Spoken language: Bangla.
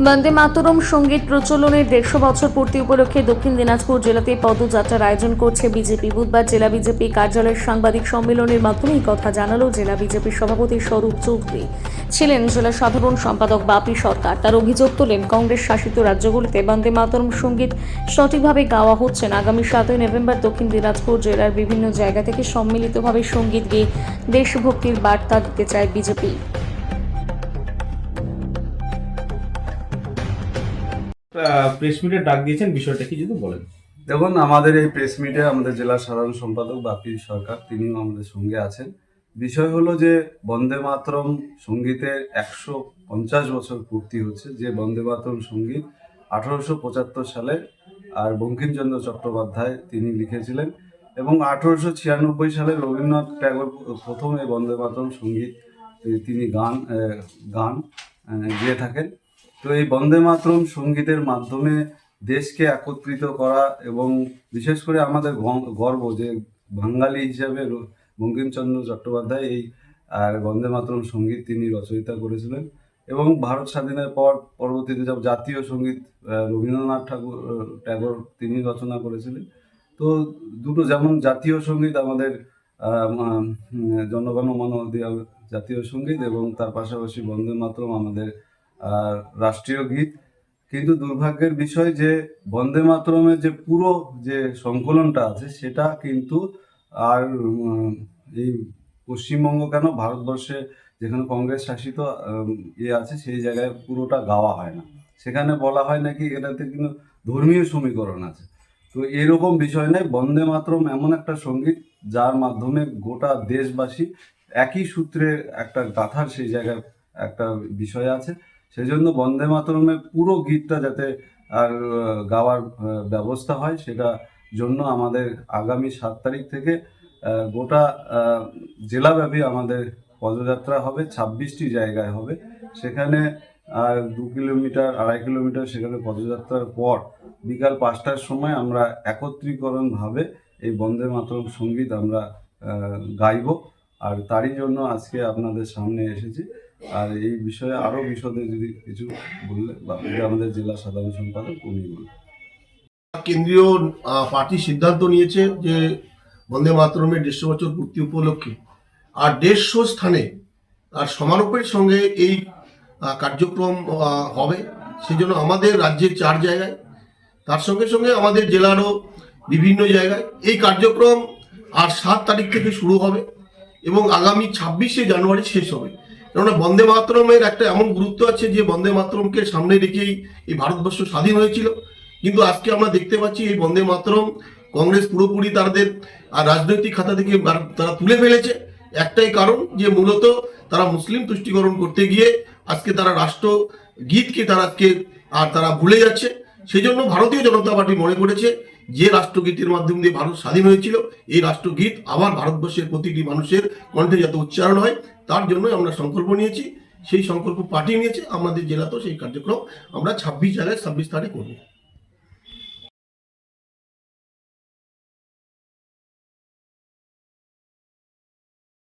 বন্দে মাতরম সংগীত প্রচলনের দেড়শো বছর পূর্তি উপলক্ষে দক্ষিণ দিনাজপুর জেলাতে পদযাত্রার আয়োজন করছে বিজেপি। বুধবার জেলা বিজেপি কার্যালয়ের সাংবাদিক সম্মেলনের মাধ্যমে কথা জানালো জেলা বিজেপির সভাপতি স্বরূপ চৌধুরী। ছিলেন জেলা সাধারণ সম্পাদক বাপি সরকার। তার অভিযোগ তোলেন, কংগ্রেস শাসিত রাজ্যগুলিতে বন্দে মাতরম সংগীত সঠিকভাবে গাওয়া হচ্ছে না। আগামী সাতই নভেম্বর দক্ষিণ দিনাজপুর জেলার বিভিন্ন জায়গা থেকে সম্মিলিতভাবে সংগীত গেয়ে দেশভক্তির বার্তা দিতে চায় বিজেপি। প্রেস মিটে ডাক দিয়েছেন বিষয়টা কি যদি বলেন। দেখুন, আমাদের এই প্রেস মিটে আমাদের জেলার সাধারণ সম্পাদক বাপি সরকার, তিনিও আমাদের সঙ্গে আছেন। বিষয় হলো যে, বন্দে মাতরম সঙ্গীতের একশো পঞ্চাশ বছর পূর্তি হচ্ছে। যে বন্দে মাতরম সংগীত আঠারোশো পঁচাত্তর সালে আর বঙ্কিমচন্দ্র চট্টোপাধ্যায় তিনি লিখেছিলেন এবং আঠারোশো ছিয়ানব্বই সালে রবীন্দ্রনাথ ট্যাগোর প্রথম এই বন্দে মাতরম সংগীত তিনি গান গান গেয়ে থাকেন। তো এই বন্দে মাতরম সঙ্গীতের মাধ্যমে দেশকে একত্রিত করা এবং বিশেষ করে আমাদের গর্ব যে বাঙালি হিসাবে বঙ্কিমচন্দ্র চট্টোপাধ্যায় এই, আর বন্দে মাতরম সংগীত তিনি রচয়িতা করেছিলেন। এবং ভারত স্বাধীনের পর পরবর্তীতে যখন জাতীয় সংগীত রবীন্দ্রনাথ ঠাকুর ট্যাগর তিনি রচনা করেছিলেন। তো দুটো যেমন জাতীয় সংগীত আমাদের জনগণ মন জাতীয় সংগীত এবং তার পাশাপাশি বন্দে মাতরম আমাদের রাষ্ট্রীয় গীত। কিন্তু দুর্ভাগ্যের বিষয় যে বন্দে মাতরমের যে পুরো যে সংকলনটা আছে, সেটা কিন্তু আর এই পশ্চিমবঙ্গ কেন, ভারতবর্ষে যেখানে কংগ্রেস শাসিত ইয়ে আছে, সেই জায়গায় পুরোটা গাওয়া হয় না। সেখানে বলা হয় নাকি এটাতে কিন্তু ধর্মীয় সমীকরণ আছে। তো এরকম বিষয় নেই। বন্দে মাতরম এমন একটা সংগীত, যার মাধ্যমে গোটা দেশবাসী একই সূত্রে একটা গাথার সেই জায়গায় একটা বিষয় আছে। সেই জন্য বন্দে মাতরমের পুরো গীতটা যাতে আর গাওয়ার ব্যবস্থা হয় সেটা জন্য আমাদের আগামী সাত তারিখ থেকে গোটা জেলাব্যাপী আমাদের পদযাত্রা হবে, ছাব্বিশটি জায়গায় হবে। সেখানে আর দু কিলোমিটার, আড়াই কিলোমিটার সেখানে পদযাত্রার পর বিকাল পাঁচটার সময় আমরা একত্রীকরণভাবে এই বন্দে মাতরম সংগীত আমরা গাইব। আর তারই জন্য আজকে আপনাদের সামনে এসেছি। আর এই বিষয়ে আরও বিশদে যদি কিছু বললে আমাদের জেলা সাধারণ সম্পাদক, উনি কেন্দ্রীয় পার্টি সিদ্ধান্ত নিয়েছে যে বন্দে মাতরমের দেড়শো বছর পূর্তি উপলক্ষে আর দেড়শো স্থানে আর সমারোহের সঙ্গে এই কার্যক্রম হবে। সেজন্য আমাদের রাজ্যের চার জায়গায়, তার সঙ্গে সঙ্গে আমাদের জেলারও বিভিন্ন জায়গায় এই কার্যক্রম আর সাত তারিখ থেকে শুরু হবে এবং আগামী ছাব্বিশে জানুয়ারি শেষ হবে। কেননা বন্দে মাতরমের একটা এমন গুরুত্ব আছে যে বন্দে মাতরমকে সামনে রেখেই এই ভারতবর্ষ স্বাধীন হয়েছিল। কিন্তু আজকে আমরা দেখতে পাচ্ছি এই বন্দে মাতরম কংগ্রেস পুরোপুরি তাদের আর রাজনৈতিক খাতা থেকে তারা তুলে ফেলেছে। একটাই কারণ যে মূলত তারা মুসলিম তুষ্টিকরণ করতে গিয়ে আজকে তারা রাষ্ট্র গীতকে তারা আজকে আর তারা ভুলে যাচ্ছে। সেই জন্য ভারতীয় জনতা পার্টি মনে করেছে যে রাষ্ট্রগীতের মাধ্যম দিয়ে ভারত স্বাধীন হয়েছিল, এই রাষ্ট্রগীত আবার ভারতবর্ষের প্রতিটি মানুষের কণ্ঠে যাতে উচ্চারণ হয়, তার জন্যই আমরা সংকল্প নিয়েছি। সেই সংকল্প পাঠিয়ে নিয়েছে আমাদের জেলাতেও সেই কার্যক্রম আমরা ছাব্বিশ জায়গায় ছাব্বিশ তারিখ করব।